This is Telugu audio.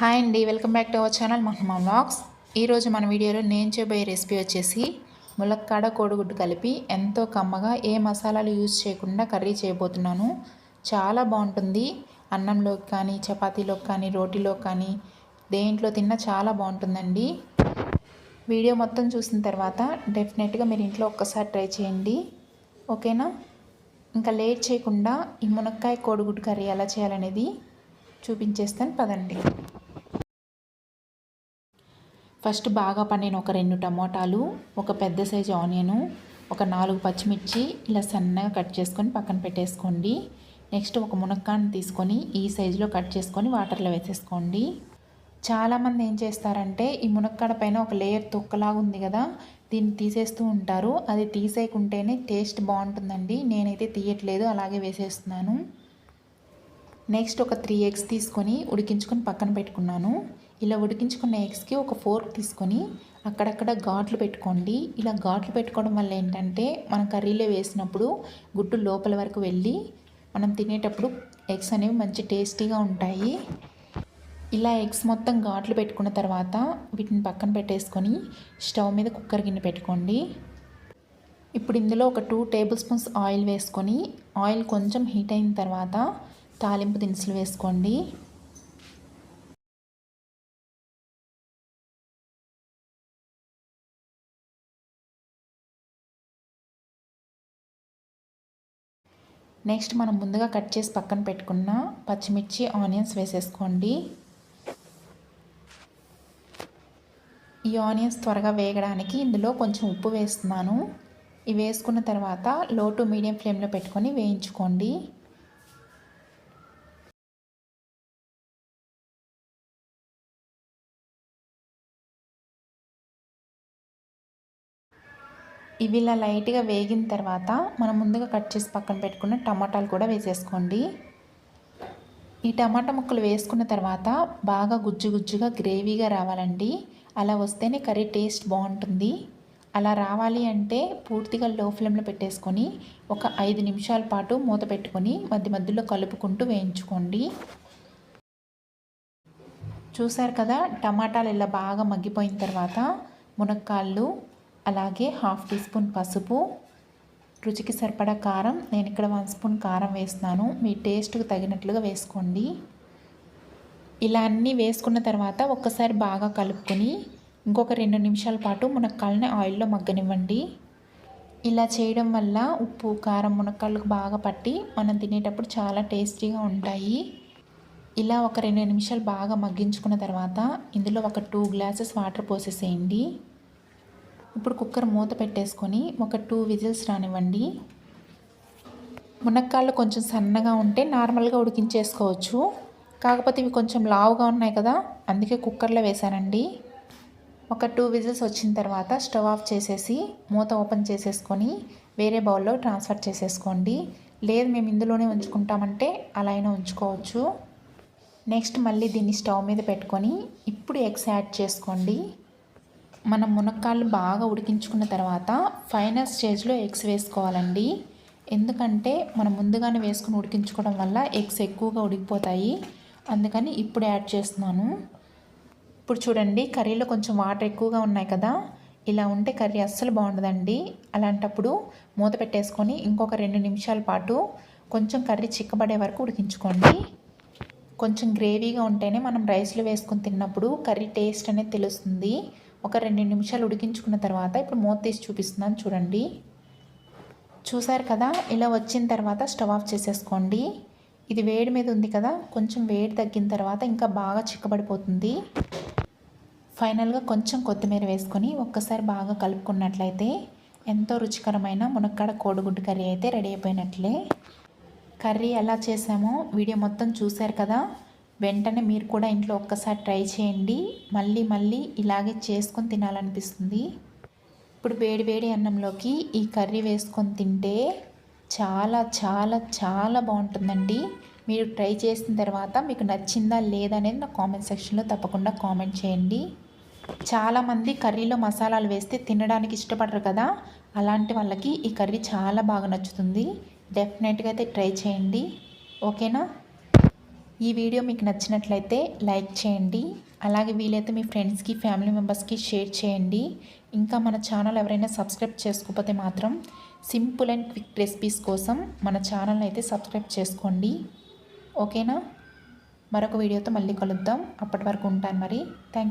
హాయ్ అండి welcome back to our channel Mahamma vlogs ఈరోజు మన వీడియోలో నేను చేయబోయే రెసిపీ వచ్చేసి ములక్కాడ కోడిగుడ్డు కలిపి ఎంతో కమ్మగా ఏ మసాలాలు యూజ్ చేయకుండా కర్రీ చేయబోతున్నాను. చాలా బాగుంటుంది. అన్నంలోకి కానీ చపాతీలోకి కానీ రోటీలోకి కానీ దేంట్లో తిన్నా చాలా బాగుంటుందండి. వీడియో మొత్తం చూసిన తర్వాత డెఫినెట్గా మీరు ఇంట్లో ఒక్కసారి ట్రై చేయండి. ఓకేనా ఇంకా లేట్ చేయకుండా ఈ మునక్కాయ కోడిగుడ్డు కర్రీ ఎలా చేయాలనేది చూపించేస్తాను. పదండి. ఫస్ట్ బాగా పండిన ఒక రెండు టమోటాలు ఒక పెద్ద సైజు ఆనియను ఒక నాలుగు పచ్చిమిర్చి ఇలా సన్నగా కట్ చేసుకొని పక్కన పెట్టేసుకోండి. నెక్స్ట్ ఒక మునక్కాన్ని తీసుకొని ఈ సైజులో కట్ చేసుకొని వాటర్లో వేసేసుకోండి. చాలామంది ఏం చేస్తారంటే ఈ మునక్కాడ పైన ఒక లేయర్ తొక్కలాగా ఉంది కదా దీన్ని తీసేస్తూ ఉంటారు. అది తీసేయకుంటేనే టేస్ట్ బాగుంటుందండి. నేనైతే తీయట్లేదు అలాగే వేసేస్తున్నాను. నెక్స్ట్ ఒక త్రీ ఎగ్స్ తీసుకొని ఉడికించుకొని పక్కన పెట్టుకున్నాను. ఇలా ఉడికించుకున్న ఎగ్స్కి ఒక ఫోర్క్ తీసుకొని అక్కడక్కడ ఘాట్లు పెట్టుకోండి. ఇలా ఘాట్లు పెట్టుకోవడం వల్ల ఏంటంటే మనం కర్రీలో వేసినప్పుడు గుడ్డు లోపల వరకు వెళ్ళి మనం తినేటప్పుడు ఎగ్స్ అనేవి మంచి టేస్టీగా ఉంటాయి. ఇలా ఎగ్స్ మొత్తం ఘాట్లు పెట్టుకున్న తర్వాత వీటిని పక్కన పెట్టేసుకొని స్టవ్ మీద కుక్కర్ గిన్నె పెట్టుకోండి. ఇప్పుడు ఇందులో ఒక టూ టేబుల్ స్పూన్స్ ఆయిల్ వేసుకొని ఆయిల్ కొంచెం హీట్ అయిన తర్వాత తాలింపు దినుసులు వేసుకోండి. నెక్స్ట్ మనం ముందుగా కట్ చేసి పక్కన పెట్టుకున్న పచ్చిమిర్చి ఆనియన్స్ వేసేసుకోండి. ఈ ఆనియన్స్ త్వరగా వేగడానికి ఇందులో కొంచెం ఉప్పు వేస్తున్నాను. ఇవి వేసుకున్న తర్వాత లో టు మీడియం ఫ్లేమ్లో పెట్టుకొని వేయించుకోండి. ఇవి ఇలా లైట్గా వేగిన తర్వాత మనం ముందుగా కట్ చేసి పక్కన పెట్టుకున్న టమాటాలు కూడా వేసేసుకోండి. ఈ టమాటా ముక్కలు వేసుకున్న తర్వాత బాగా గుజ్జు గుజ్జుగా గ్రేవీగా రావాలండి. అలా వస్తేనే కర్రీ టేస్ట్ బాగుంటుంది. అలా రావాలి అంటే పూర్తిగా లో ఫ్లేమ్లో పెట్టేసుకొని ఒక ఐదు నిమిషాల పాటు మూత పెట్టుకొని మధ్య మధ్యలో కలుపుకుంటూ వేయించుకోండి. చూసారు కదా టమాటాలు ఇలా బాగా మగ్గిపోయిన తర్వాత మునక్కాళ్ళు అలాగే హాఫ్ టీ స్పూన్ పసుపు రుచికి సరిపడా కారం. నేను ఇక్కడ వన్ స్పూన్ కారం వేస్తున్నాను. మీ టేస్ట్కి తగినట్లుగా వేసుకోండి. ఇలా అన్నీ వేసుకున్న తర్వాత ఒక్కసారి బాగా కలుపుకొని ఇంకొక రెండు నిమిషాల పాటు మునక్కాళ్ళని ఆయిల్లో మగ్గనివ్వండి. ఇలా చేయడం వల్ల ఉప్పు కారం మునక్కాళ్ళకు బాగా పట్టి మనం తినేటప్పుడు చాలా టేస్టీగా ఉంటాయి. ఇలా ఒక రెండు నిమిషాలు బాగా మగ్గించుకున్న తర్వాత ఇందులో ఒక టూ గ్లాసెస్ వాటర్ పోసేసేయండి. ఇప్పుడు కుక్కర్ మూత పెట్టేసుకొని ఒక టూ విజిల్స్ రానివ్వండి. మునక్కాళ్ళు కొంచెం సన్నగా ఉంటే నార్మల్గా ఉడికించేసుకోవచ్చు. కాకపోతే ఇవి కొంచెం లావుగా ఉన్నాయి కదా అందుకే కుక్కర్లో వేసానండి ఒక టూ విజిల్స్ వచ్చిన తర్వాత స్టవ్ ఆఫ్ చేసేసి మూత ఓపెన్ చేసేసుకొని వేరే బౌల్లో ట్రాన్స్ఫర్ చేసేసుకోండి. లేదు మేము ఇందులోనే ఉంచుకుంటామంటే అలా అయినా ఉంచుకోవచ్చు. నెక్స్ట్ మళ్ళీ దీన్ని స్టవ్ మీద పెట్టుకొని ఇప్పుడు ఎగ్స్ యాడ్ చేసుకోండి. మనం మునక్కాళ్ళు బాగా ఉడికించుకున్న తర్వాత ఫైనల్ స్టేజ్లో ఎగ్స్ వేసుకోవాలండి. ఎందుకంటే మనం ముందుగానే వేసుకుని ఉడికించుకోవడం వల్ల ఎగ్స్ ఎక్కువగా ఉడికిపోతాయి. అందుకని ఇప్పుడు యాడ్ చేస్తున్నాను. ఇప్పుడు చూడండి కర్రీలో కొంచెం వాటర్ ఎక్కువగా ఉన్నాయి కదా. ఇలా ఉంటే కర్రీ అస్సలు బాగుండదండి. అలాంటప్పుడు మూత పెట్టేసుకొని ఇంకొక రెండు నిమిషాల పాటు కొంచెం కర్రీ చిక్కబడే వరకు ఉడికించుకోండి. కొంచెం గ్రేవీగా ఉంటేనే మనం రైస్లో వేసుకొని తిన్నప్పుడు కర్రీ టేస్ట్ అనేది తెలుస్తుంది. ఒక రెండు నిమిషాలు ఉడికించుకున్న తర్వాత ఇప్పుడు మూత తీసి చూపిస్తున్నాను చూడండి. చూసారు కదా? ఇలా వచ్చిన తర్వాత స్టవ్ ఆఫ్ చేసేసుకోండి. ఇది వేడి మీద ఉంది కదా? కొంచెం వేడి తగ్గిన తర్వాత ఇంకా బాగా చిక్కబడిపోతుంది. ఫైనల్గా కొంచెం కొత్తిమీర వేసుకొని ఒక్కసారి బాగా కలుపుకున్నట్లయితే ఎంతో రుచికరమైన మునక్కాడ కోడిగుడ్డు కర్రీ అయితే రెడీ అయిపోయినట్లే. కర్రీ ఎలా చేసామో వీడియో మొత్తం చూశారు కదా? వెంటనే మీరు కూడా ఇంట్లో ఒక్కసారి ట్రై చేయండి. మళ్ళీ మళ్ళీ ఇలాగే చేసుకొని తినాలనిపిస్తుంది. ఇప్పుడు వేడి వేడి అన్నంలోకి ఈ కర్రీ వేసుకొని తింటే చాలా చాలా చాలా బాగుంటుందండి. మీరు ట్రై చేసిన తర్వాత మీకు నచ్చిందా లేదనేది నా కామెంట్ సెక్షన్లో తప్పకుండా కామెంట్ చేయండి. చాలామంది కర్రీలో మసాలాలు వేస్తే తినడానికి ఇష్టపడరు కదా. అలాంటి వాళ్ళకి ఈ కర్రీ చాలా బాగా నచ్చుతుంది. డెఫినెట్గా అయితే ట్రై చేయండి. ఓకేనా? ఈ వీడియో మీకు నచ్చినట్లయితే లైక్ చేయండి. అలాగే వీలైతే మీ ఫ్రెండ్స్కి ఫ్యామిలీ మెంబర్స్కి షేర్ చేయండి. ఇంకా మన ఛానల్ ఎవరైనా సబ్స్క్రైబ్ చేసుకోకపోతే మాత్రం సింపుల్ అండ్ క్విక్ రెసిపీస్ కోసం మన ఛానల్ని అయితే సబ్స్క్రైబ్ చేసుకోండి. ఓకేనా? మరొక వీడియోతో మళ్ళీ కలుద్దాం. అప్పటి వరకు ఉంటాను మరి. థ్యాంక్